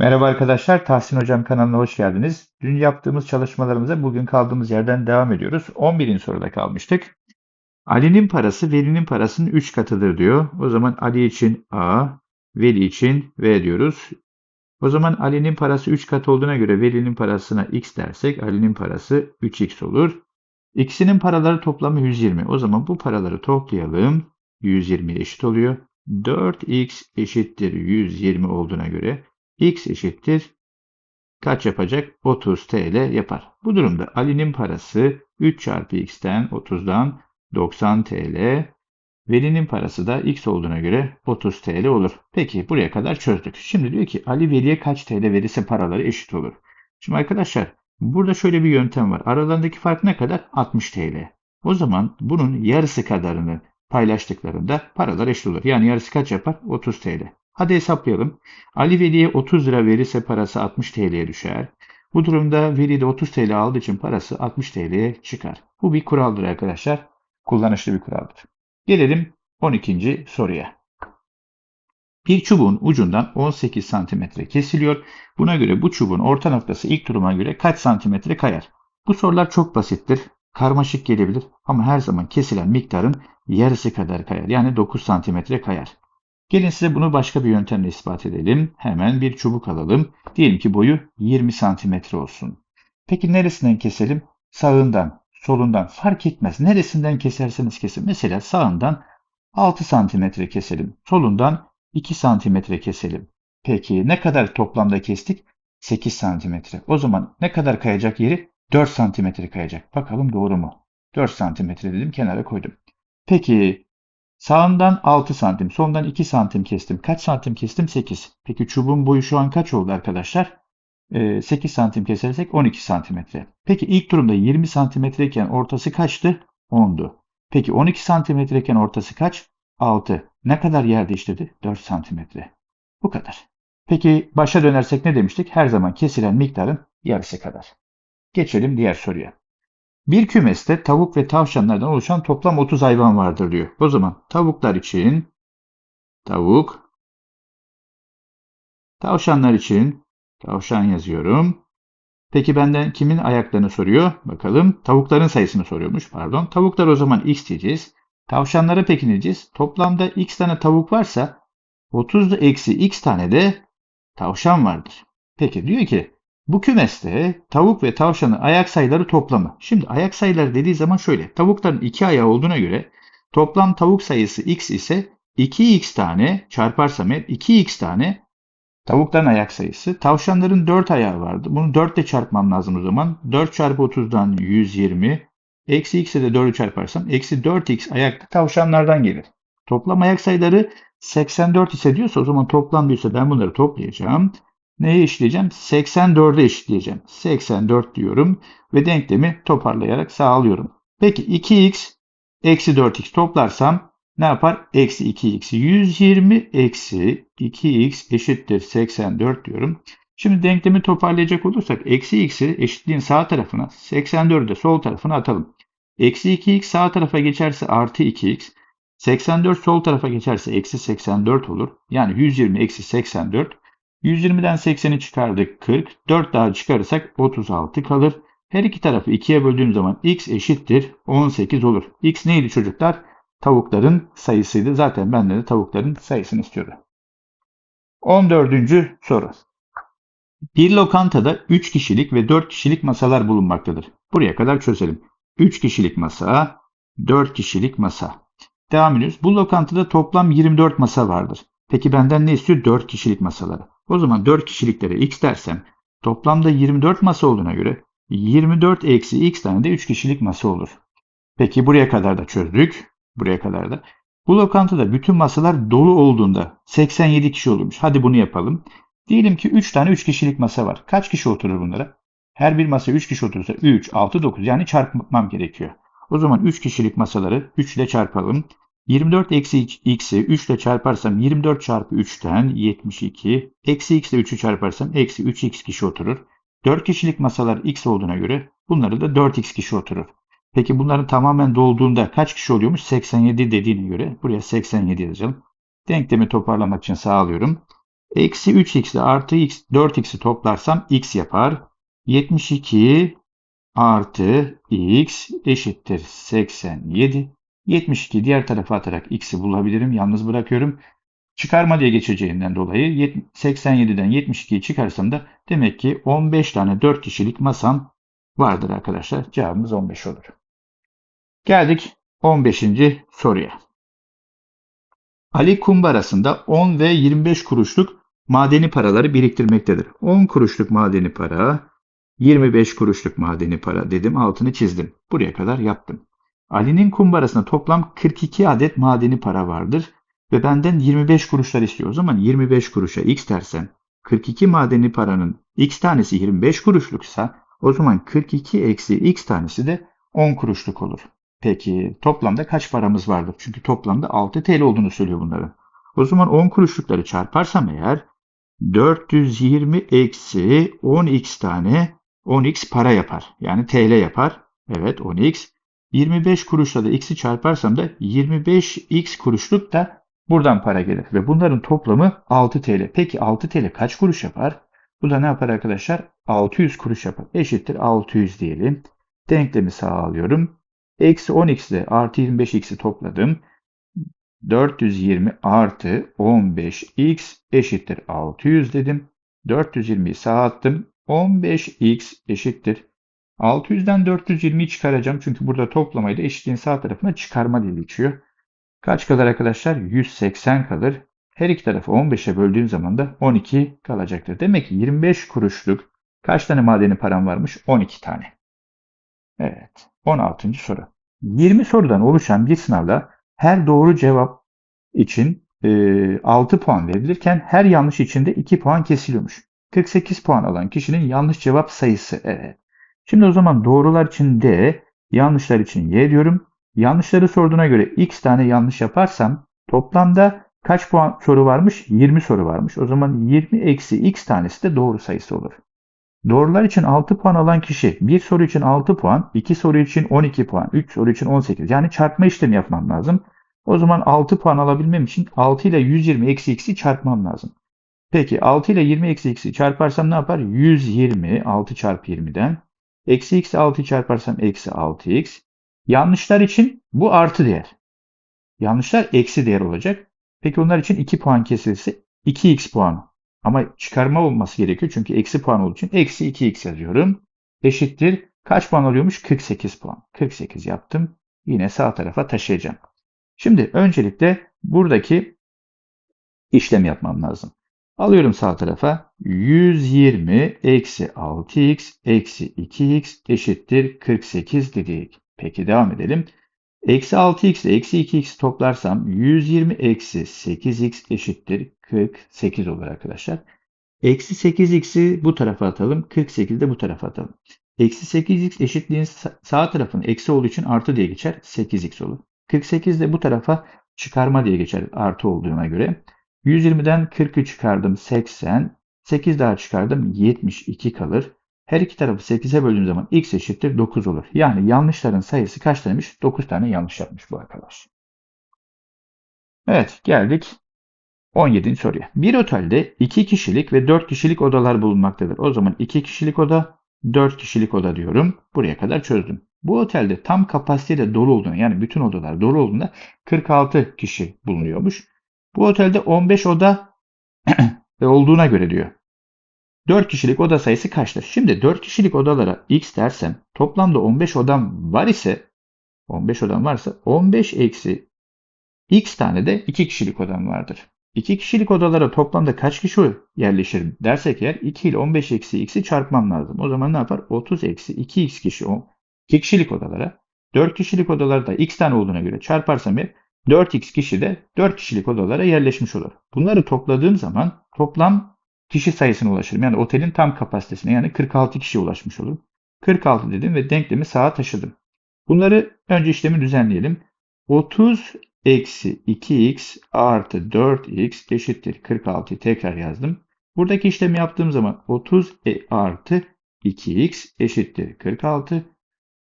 Merhaba arkadaşlar, Tahsin Hocam kanalına hoş geldiniz. Dün yaptığımız çalışmalarımıza bugün kaldığımız yerden devam ediyoruz. 11. soruda kalmıştık. Ali'nin parası Veli'nin parasının 3 katıdır diyor. O zaman Ali için A, Veli için V diyoruz. O zaman Ali'nin parası 3 kat olduğuna göre Veli'nin parasına X dersek Ali'nin parası 3X olur. İkisinin paraları toplamı 120. O zaman bu paraları toplayalım. 120 eşit oluyor. 4X eşittir 120 olduğuna göre x eşittir kaç yapacak? 30 TL yapar. Bu durumda Ali'nin parası 3 çarpı x'ten 30'dan 90 TL. Veli'nin parası da x olduğuna göre 30 TL olur. Peki buraya kadar çözdük. Şimdi diyor ki Ali Veli'ye kaç TL verirse paraları eşit olur. Şimdi arkadaşlar burada şöyle bir yöntem var. Aralarındaki fark ne kadar? 60 TL. O zaman bunun yarısı kadarını paylaştıklarında paralar eşit olur. Yani yarısı kaç yapar? 30 TL. Hadi hesaplayalım. Ali Veli'ye 30 lira verirse parası 60 TL'ye düşer. Bu durumda Veli de 30 TL aldığı için parası 60 TL'ye çıkar. Bu bir kuraldır arkadaşlar. Kullanışlı bir kuraldır. Gelelim 12. soruya. Bir çubuğun ucundan 18 santimetre kesiliyor. Buna göre bu çubuğun orta noktası ilk duruma göre kaç santimetre kayar? Bu sorular çok basittir. Karmaşık gelebilir ama her zaman kesilen miktarın yarısı kadar kayar. Yani 9 santimetre kayar. Gelin size bunu başka bir yöntemle ispat edelim. Hemen bir çubuk alalım. Diyelim ki boyu 20 santimetre olsun. Peki neresinden keselim? Sağından, solundan fark etmez. Neresinden keserseniz kesin. Mesela sağından 6 santimetre keselim. Solundan 2 santimetre keselim. Peki ne kadar toplamda kestik? 8 santimetre. O zaman ne kadar kayacak yeri? 4 santimetre kayacak. Bakalım doğru mu? 4 santimetre dedim kenara koydum. Peki Sağından 6 santim, soldan 2 santim kestim. Kaç santim kestim? 8. Peki çubuğun boyu şu an kaç oldu arkadaşlar? Ee, 8 santim kesersek 12 santimetre. Peki ilk durumda 20 santimetre iken ortası kaçtı? 10'du. Peki 12 santimetre iken ortası kaç? 6. Ne kadar yer değiştirdi? 4 santimetre. Bu kadar. Peki başa dönersek ne demiştik? Her zaman kesilen miktarın yarısı kadar. Geçelim diğer soruya. Bir kümeste tavuk ve tavşanlardan oluşan toplam 30 hayvan vardır diyor. O zaman tavuklar için tavuk, tavşanlar için tavşan yazıyorum. Peki benden kimin ayaklarını soruyor? Bakalım. Tavukların sayısını soruyormuş. Pardon. Tavuklar o zaman x diyeceğiz. Tavşanlara peki ne diyeceğiz? Toplamda x tane tavuk varsa 30 eksi x tane de tavşan vardır. Peki diyor ki bu kümeste tavuk ve tavşanın ayak sayıları toplamı. Şimdi ayak sayıları dediği zaman şöyle. Tavukların iki ayağı olduğuna göre toplam tavuk sayısı x ise 2x tane çarparsam eğer 2x tane tavukların ayak sayısı. Tavşanların 4 ayağı vardı. Bunu 4 ile çarpmam lazım o zaman. 4 çarpı 30'dan 120. Eksi x'e de 4'ü çarparsam eksi 4x ayaklı tavşanlardan gelir. Toplam ayak sayıları 84 ise diyorsa o zaman toplam diyorsa ben bunları toplayacağım. Neye eşitleyeceğim? 84'e eşitleyeceğim. 84 diyorum ve denklemi toparlayarak sağlıyorum. Peki 2x eksi 4x toplarsam ne yapar? Eksi 2x. 120 eksi 2x eşittir 84 diyorum. Şimdi denklemi toparlayacak olursak eksi x'i eşitliğin sağ tarafına 84'ü de sol tarafına atalım. Eksi 2x sağ tarafa geçerse artı 2x. 84 sol tarafa geçerse eksi 84 olur. Yani 120 eksi 84 120'den 80'i çıkardık 40. 4 daha çıkarırsak 36 kalır. Her iki tarafı 2'ye böldüğüm zaman x eşittir 18 olur. x neydi çocuklar? Tavukların sayısıydı. Zaten benden de tavukların sayısını istiyordu. 14. soru. Bir lokantada 3 kişilik ve 4 kişilik masalar bulunmaktadır. Buraya kadar çözelim. 3 kişilik masa, 4 kişilik masa. Devam ediyoruz. Bu lokantada toplam 24 masa vardır. Peki benden ne istiyor? 4 kişilik masaları. O zaman 4 kişiliklere x dersem toplamda 24 masa olduğuna göre 24 eksi x tane de 3 kişilik masa olur. Peki buraya kadar da çözdük. Buraya kadar da. Bu lokantada bütün masalar dolu olduğunda 87 kişi olurmuş. Hadi bunu yapalım. Diyelim ki 3 tane 3 kişilik masa var. Kaç kişi oturur bunlara? Her bir masa 3 kişi oturursa 3, 6, 9 yani çarpmam gerekiyor. O zaman 3 kişilik masaları 3 ile çarpalım. 24 eksi x'i 3 ile çarparsam 24 çarpı 3'ten 72. Eksi x ile 3'ü çarparsam eksi 3x kişi oturur. 4 kişilik masalar x olduğuna göre bunları da 4x kişi oturur. Peki bunların tamamen dolduğunda kaç kişi oluyormuş? 87 dediğine göre buraya 87 yazacağım. Denklemi toparlamak için sağlıyorum. Eksi 3x ile artı x, 4x'i toplarsam x yapar. 72 artı x eşittir 87. 72 diğer tarafa atarak x'i bulabilirim. Yalnız bırakıyorum. Çıkarma diye geçeceğinden dolayı 87'den 72'yi çıkarsam da demek ki 15 tane 4 kişilik masam vardır arkadaşlar. Cevabımız 15 olur. Geldik 15. soruya. Ali kumbarasında 10 ve 25 kuruşluk madeni paraları biriktirmektedir. 10 kuruşluk madeni para, 25 kuruşluk madeni para dedim, altını çizdim. Buraya kadar yaptım. Ali'nin kumbarasında toplam 42 adet madeni para vardır ve benden 25 kuruşlar istiyor. O zaman 25 kuruşa x dersen 42 madeni paranın x tanesi 25 kuruşluksa o zaman 42 eksi x tanesi de 10 kuruşluk olur. Peki toplamda kaç paramız vardır? Çünkü toplamda 6 TL olduğunu söylüyor bunların. O zaman 10 kuruşlukları çarparsam eğer 420 eksi 10x tane 10x para yapar. Yani TL yapar. Evet 10x. 25 kuruşla da x'i çarparsam da 25x kuruşluk da buradan para gelir. Ve bunların toplamı 6 TL. Peki 6 TL kaç kuruş yapar? Bu da ne yapar arkadaşlar? 600 kuruş yapar. Eşittir 600 diyelim. Denklemi sağlıyorum. Eksi 10x ile artı 25x'i topladım. 420 artı 15x eşittir 600 dedim. 420'yi sağa attım. 15x eşittir. 600'den 420'yi çıkaracağım. Çünkü burada toplamayla eşitliğin sağ tarafına çıkarma diye geçiyor. Kaç kalır arkadaşlar? 180 kalır. Her iki tarafı 15'e böldüğüm zaman da 12 kalacaktır. Demek ki 25 kuruşluk kaç tane madeni param varmış? 12 tane. Evet. 16. soru. 20 sorudan oluşan bir sınavda her doğru cevap için e, 6 puan verilirken her yanlış için de 2 puan kesiliyormuş. 48 puan alan kişinin yanlış cevap sayısı. Evet. Şimdi o zaman doğrular için D, yanlışlar için Y diyorum. Yanlışları sorduğuna göre x tane yanlış yaparsam toplamda kaç puan soru varmış? 20 soru varmış. O zaman 20 eksi x tanesi de doğru sayısı olur. Doğrular için 6 puan alan kişi bir soru için 6 puan, 2 soru için 12 puan, 3 soru için 18. Yani çarpma işlemi yapmam lazım. O zaman 6 puan alabilmem için 6 ile 120 eksi x'i çarpmam lazım. Peki 6 ile 20 eksi x'i çarparsam ne yapar? 120 6 çarpı 20'den. Eksi x 6'yı çarparsam eksi 6x. Yanlışlar için bu artı değer. Yanlışlar eksi değer olacak. Peki onlar için 2 puan kesilse 2x puan. Ama çıkarma olması gerekiyor çünkü eksi puan olduğu için eksi 2x yazıyorum. Eşittir. Kaç puan alıyormuş? 48 puan. 48 yaptım. Yine sağ tarafa taşıyacağım. Şimdi öncelikle buradaki işlem yapmam lazım. Alıyorum sağ tarafa. 120 eksi 6x eksi 2x eşittir 48 dedik. Peki devam edelim. Eksi 6x ile eksi 2x toplarsam 120 eksi 8x eşittir 48 olur arkadaşlar. Eksi 8x'i bu tarafa atalım. 48 de bu tarafa atalım. Eksi 8x eşitliğin sağ tarafın eksi olduğu için artı diye geçer. 8x olur. 48 de bu tarafa çıkarma diye geçer artı olduğuna göre. 120'den 40'ı çıkardım 80. 8 daha çıkardım 72 kalır. Her iki tarafı 8'e böldüğüm zaman x eşittir 9 olur. Yani yanlışların sayısı kaç demiş? 9 tane yanlış yapmış bu arkadaş. Evet geldik 17. soruya. Bir otelde 2 kişilik ve 4 kişilik odalar bulunmaktadır. O zaman 2 kişilik oda, 4 kişilik oda diyorum. Buraya kadar çözdüm. Bu otelde tam kapasiteyle dolu olduğunda yani bütün odalar dolu olduğunda 46 kişi bulunuyormuş. Bu otelde 15 oda olduğuna göre diyor. 4 kişilik oda sayısı kaçtır? Şimdi 4 kişilik odalara x dersem toplamda 15 odam var ise 15 odam varsa 15 eksi x tane de 2 kişilik odam vardır. 2 kişilik odalara toplamda kaç kişi yerleşir dersek eğer 2 ile 15 eksi x'i çarpmam lazım. O zaman ne yapar? 30 eksi 2x kişi 2 kişilik odalara 4 kişilik odalarda x tane olduğuna göre çarparsam eğer 4x kişi de 4 kişilik odalara yerleşmiş olur. Bunları topladığım zaman toplam kişi sayısına ulaşırım. Yani otelin tam kapasitesine yani 46 kişiye ulaşmış olurum. 46 dedim ve denklemi sağa taşıdım. Bunları önce işlemi düzenleyelim. 30 eksi 2x artı 4x eşittir 46'yı tekrar yazdım. Buradaki işlemi yaptığım zaman 30 e artı 2x eşittir 46.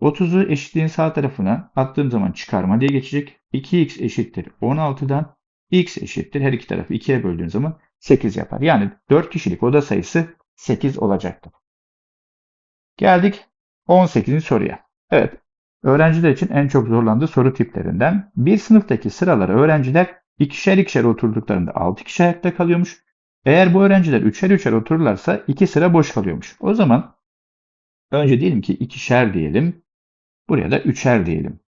30'u eşitliğin sağ tarafına attığım zaman çıkarma diye geçecek. 2x eşittir 16'dan x eşittir. Her iki tarafı 2'ye böldüğün zaman 8 yapar. Yani 4 kişilik oda sayısı 8 olacaktır. Geldik 18. soruya. Evet, öğrenciler için en çok zorlandığı soru tiplerinden. Bir sınıftaki sıralara öğrenciler ikişer ikişer oturduklarında 6 kişi ayakta kalıyormuş. Eğer bu öğrenciler üçer üçer otururlarsa 2 sıra boş kalıyormuş. O zaman önce diyelim ki ikişer diyelim. Buraya da üçer diyelim.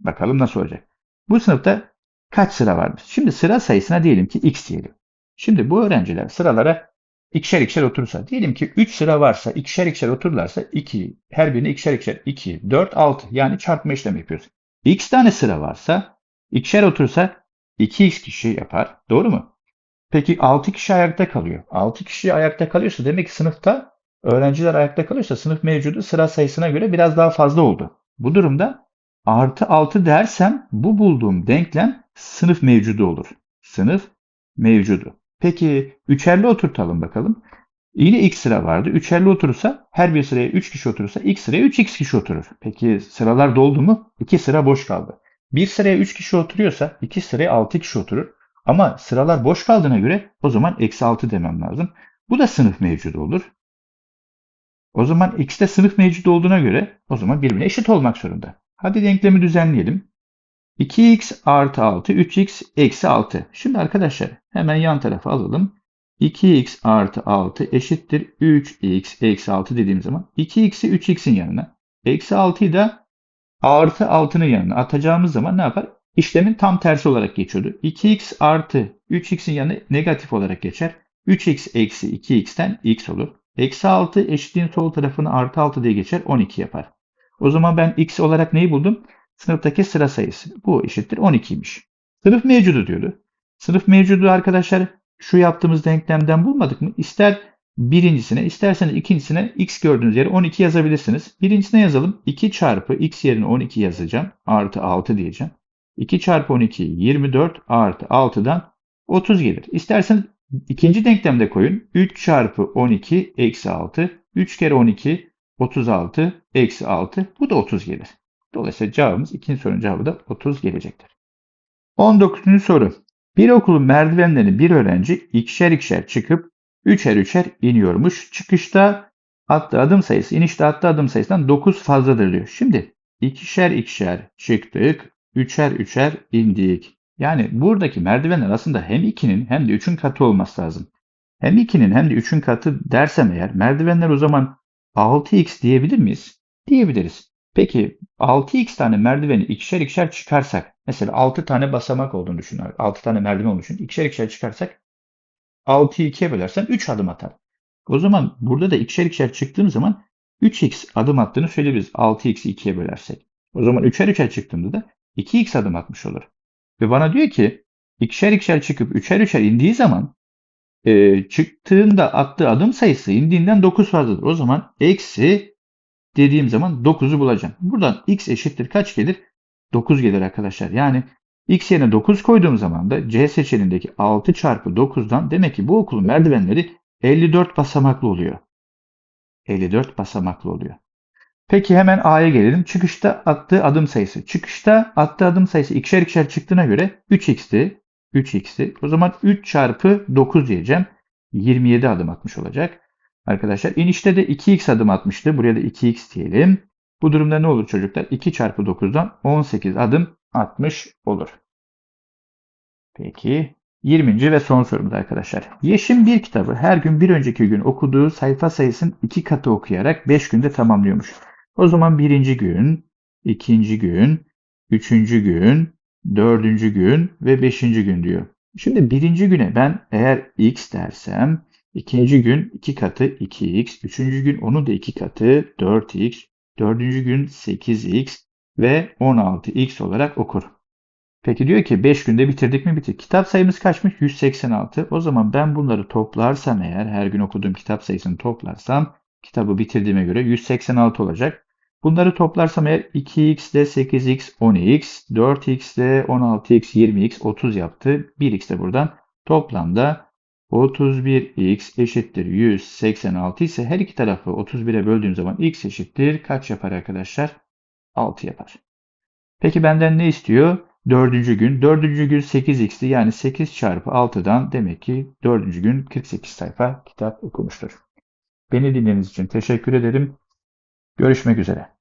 Bakalım nasıl olacak. Bu sınıfta kaç sıra varmış? Şimdi sıra sayısına diyelim ki x diyelim. Şimdi bu öğrenciler sıralara ikişer ikişer oturursa, diyelim ki 3 sıra varsa, ikişer ikişer otururlarsa 2, her birine ikişer ikişer 2, 4, 6 yani çarpma işlemi yapıyoruz. X tane sıra varsa, ikişer oturursa 2x kişi yapar. Doğru mu? Peki 6 kişi ayakta kalıyor. 6 kişi ayakta kalıyorsa demek ki sınıfta öğrenciler ayakta kalıyorsa sınıf mevcudu sıra sayısına göre biraz daha fazla oldu. Bu durumda artı 6 dersem bu bulduğum denklem sınıf mevcudu olur. Sınıf mevcudu. Peki üçerli oturtalım bakalım. Yine x sıra vardı. Üçerli oturursa her bir sıraya 3 kişi oturursa x sıraya 3x kişi oturur. Peki sıralar doldu mu? 2 sıra boş kaldı. Bir sıraya 3 kişi oturuyorsa 2 sıraya 6 kişi oturur. Ama sıralar boş kaldığına göre o zaman eksi 6 demem lazım. Bu da sınıf mevcudu olur. O zaman x de sınıf mevcudu olduğuna göre o zaman birbirine eşit olmak zorunda. Hadi denklemi düzenleyelim. 2x artı 6, 3x eksi 6. Şimdi arkadaşlar hemen yan tarafa alalım. 2x artı 6 eşittir 3x eksi 6 dediğim zaman 2x'i 3x'in yanına eksi 6'yı da artı 6'nın yanına atacağımız zaman ne yapar? İşlemin tam tersi olarak geçiyordu. 2x artı 3x'in yanına negatif olarak geçer. 3x eksi 2x'ten x olur. Eksi 6 eşitliğin sol tarafını artı 6 diye geçer 12 yapar. O zaman ben x olarak neyi buldum? Sınıftaki sıra sayısı. Bu eşittir 12'ymiş. Sınıf mevcudu diyordu. Sınıf mevcudu arkadaşlar şu yaptığımız denklemden bulmadık mı? İster birincisine isterseniz ikincisine x gördüğünüz yere 12 yazabilirsiniz. Birincisine yazalım. 2 çarpı x yerine 12 yazacağım. Artı 6 diyeceğim. 2 çarpı 12 24 artı 6'dan 30 gelir. İsterseniz ikinci denklemde koyun. 3 çarpı 12 eksi 6. 3 kere 12 36 eksi 6. Bu da 30 gelir. Dolayısıyla cevabımız ikinci sorunun cevabı da 30 gelecektir. 19. soru. Bir okulun merdivenlerini bir öğrenci ikişer ikişer çıkıp üçer üçer iniyormuş. Çıkışta attığı adım sayısı inişte attığı adım sayısından 9 fazladır diyor. Şimdi ikişer ikişer çıktık, üçer üçer indik. Yani buradaki merdivenler aslında hem 2'nin hem de 3'ün katı olması lazım. Hem 2'nin hem de 3'ün katı dersem eğer merdivenler o zaman 6x diyebilir miyiz? Diyebiliriz. Peki 6x tane merdiveni ikişer ikişer çıkarsak mesela 6 tane basamak olduğunu düşün. 6 tane merdiven olduğunu düşün. İkişer ikişer çıkarsak 6'yı 2'ye bölersen 3 adım atar. O zaman burada da ikişer ikişer çıktığım zaman 3x adım attığını söyleyebiliriz. 6x'i 2'ye bölersek. O zaman 3'er 3'er çıktığımda da 2x adım atmış olur. Ve bana diyor ki ikişer ikişer çıkıp 3'er 3'er indiği zaman e, çıktığında attığı adım sayısı indiğinden 9 fazladır. O zaman eksi dediğim zaman 9'u bulacağım. Buradan x eşittir kaç gelir? 9 gelir arkadaşlar. Yani x yerine 9 koyduğum zaman da C seçeneğindeki 6 çarpı 9'dan demek ki bu okulun merdivenleri 54 basamaklı oluyor. 54 basamaklı oluyor. Peki hemen A'ya gelelim. Çıkışta attığı adım sayısı. Çıkışta attığı adım sayısı ikişer ikişer çıktığına göre 3x'ti. 3x'ti. O zaman 3 çarpı 9 diyeceğim. 27 adım atmış olacak. Arkadaşlar inişte de 2x adım atmıştı. Buraya da 2x diyelim. Bu durumda ne olur çocuklar? 2 çarpı 9'dan 18 adım atmış olur. Peki 20. ve son sorumuz arkadaşlar. Yeşim bir kitabı her gün bir önceki gün okuduğu sayfa sayısının iki katı okuyarak 5 günde tamamlıyormuş. O zaman birinci gün, ikinci gün, üçüncü gün, dördüncü gün ve beşinci gün diyor. Şimdi birinci güne ben eğer x dersem ikinci gün 2 katı 2x, üçüncü gün onun da 2 katı 4x, dördüncü gün 8x ve 16x olarak okur. Peki diyor ki 5 günde bitirdik mi bitir. Kitap sayımız kaçmış? 186. O zaman ben bunları toplarsam eğer her gün okuduğum kitap sayısını toplarsam kitabı bitirdiğime göre 186 olacak. Bunları toplarsam eğer 2x de 8x 10x, 4x de 16x 20x 30 yaptı. 1x de buradan toplamda 31x eşittir 186 ise her iki tarafı 31'e böldüğüm zaman x eşittir kaç yapar arkadaşlar? 6 yapar. Peki benden ne istiyor? Dördüncü gün. Dördüncü gün 8x'ti. Yani 8 çarpı 6'dan demek ki dördüncü gün 48 sayfa kitap okumuştur. Beni dinlediğiniz için teşekkür ederim. Görüşmek üzere.